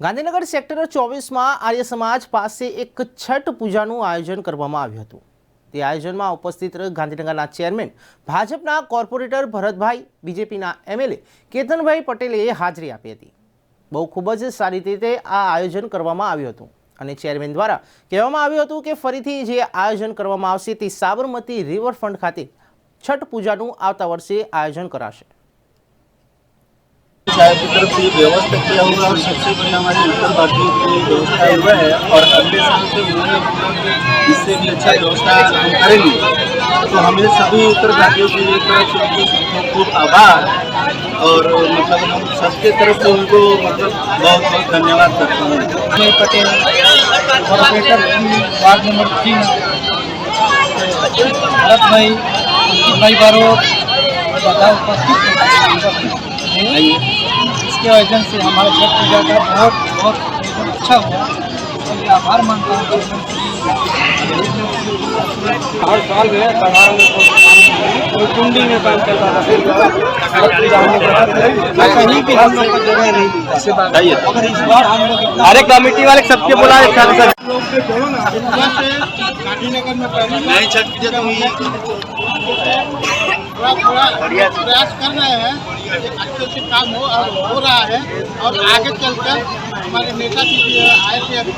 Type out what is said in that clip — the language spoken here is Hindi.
ગાંધીનગર સેક્ટર ચોવીસમાં આર્ય સમાજ પાસે એક છઠ પૂજાનું આયોજન કરવામાં આવ્યું હતું. તે આયોજનમાં ઉપસ્થિત ગાંધીનગરના ચેરમેન, ભાજપના કોર્પોરેટર ભરતભાઈ, બીજેપીના એમએલએ કેતનભાઈ પટેલે હાજરી આપી હતી. બહુ ખૂબ જ સારી રીતે આ આયોજન કરવામાં આવ્યું હતું અને ચેરમેન દ્વારા કહેવામાં આવ્યું હતું કે ફરીથી જે આયોજન કરવામાં આવશે તે સાબરમતી રિવરફ્રન્ટ ખાતે છઠ પૂજાનું આવતા વર્ષે આયોજન કરાશે. साहब की तरफ़ से व्यवस्था किया हुआ और सबसे बढ़िया हमारे उत्तर भारतीयों के लिए व्यवस्था हुआ है और अगले साल से उन्होंने इससे भी अच्छा व्यवस्था हम करेंगे तो हमें सभी उत्तर भारतीयों की तरफ़ से खूब आभार और मतलब हम सबके तरफ़ से उनको मतलब बहुत बहुत धन्यवाद करते हैं पटेल कॉर्पोरेटर वार्ड नंबर तीन भरत भाई भाई उपस्थित हैं इसके वजह से हमारे छठ पूजा का बहुत बहुत अच्छा हुआ। और आभार मानता हूँ। हर साल में में कोई कुंडी में काम करता था। कहीं भी हम लोग को जगह नहीं मिली अगर इस बार हम लोग अरे कमेटी वाले सबके बुलाए गांधीनगर में पहली नहीं छठ पूजा तो हुई है। थोड़ा थोड़ा प्रयास कर रहे हैं। अच्छे से काम हो और हो रहा है और आगे चलकर हमारे नेता जी आए थे, अभी